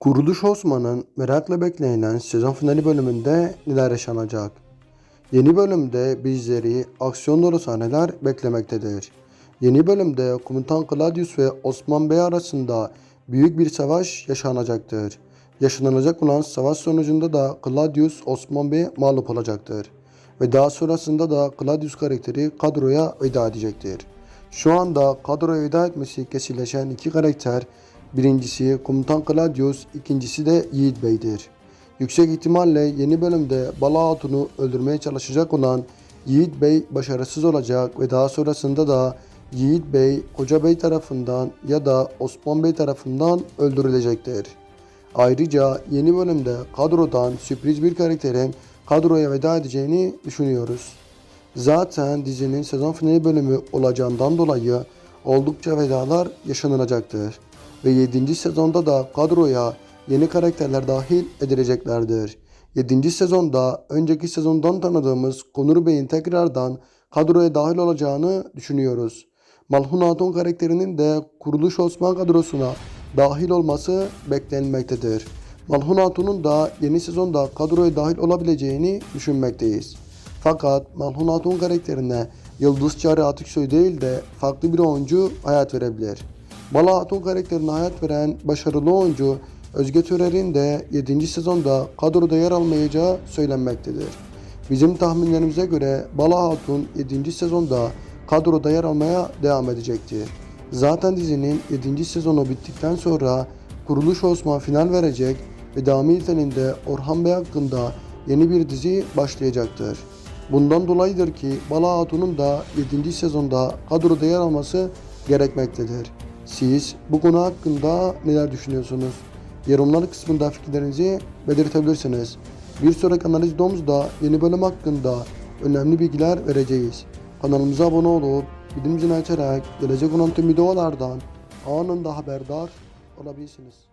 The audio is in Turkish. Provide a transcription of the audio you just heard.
Kuruluş Osman'ın merakla beklenen sezon finali bölümünde neler yaşanacak? Yeni bölümde bizleri aksiyon dolu sahneler beklemektedir. Yeni bölümde Komutan Claudius ve Osman Bey arasında büyük bir savaş yaşanacaktır. Yaşanacak olan savaş sonucunda da Claudius Osman Bey mağlup olacaktır. Ve daha sonrasında da Claudius karakteri kadroya veda edecektir. Şu anda kadroya veda etmesi kesinleşen iki karakter Birincisi Komutan Claudius, ikincisi de Yiğit Bey'dir. Yüksek ihtimalle yeni bölümde Bala Hatun'u öldürmeye çalışacak olan Yiğit Bey başarısız olacak ve daha sonrasında da Yiğit Bey Koca Bey tarafından ya da Osman Bey tarafından öldürülecektir. Ayrıca yeni bölümde kadrodan sürpriz bir karakterin kadroya veda edeceğini düşünüyoruz. Zaten dizinin sezon finali bölümü olacağından dolayı oldukça vedalar yaşanılacaktır. Ve 7. sezonda da kadroya yeni karakterler dahil edileceklerdir. 7. sezonda önceki sezondan tanıdığımız Konur Bey'in tekrardan kadroya dahil olacağını düşünüyoruz. Malhun Hatun karakterinin de Kuruluş Osman kadrosuna dahil olması beklenmektedir. Malhun Hatun'un da yeni sezonda kadroya dahil olabileceğini düşünmekteyiz. Fakat Malhun Hatun karakterine Yıldız Çağrı Atiksoy değil de farklı bir oyuncu hayat verebilir. Bala Hatun karakterine hayat veren başarılı oyuncu Özge Törer'in de 7. sezonda kadroda yer almayacağı söylenmektedir. Bizim tahminlerimize göre Bala Hatun 7. sezonda kadroda yer almaya devam edecektir. Zaten dizinin 7. sezonu bittikten sonra Kuruluş Osman final verecek ve devamı niteliğinde Orhan Bey hakkında yeni bir dizi başlayacaktır. Bundan dolayıdır ki Bala Hatun'un da 7. sezonda kadroda yer alması gerekmektedir. Siz bu konu hakkında neler düşünüyorsunuz? Yorumlar kısmında fikirlerinizi belirtebilirsiniz. Bir sonraki analiz videomuzda yeni bölüm hakkında önemli bilgiler vereceğiz. Kanalımıza abone olup bildirim zilini açarak gelecek olan tüm videolardan anında haberdar olabilirsiniz.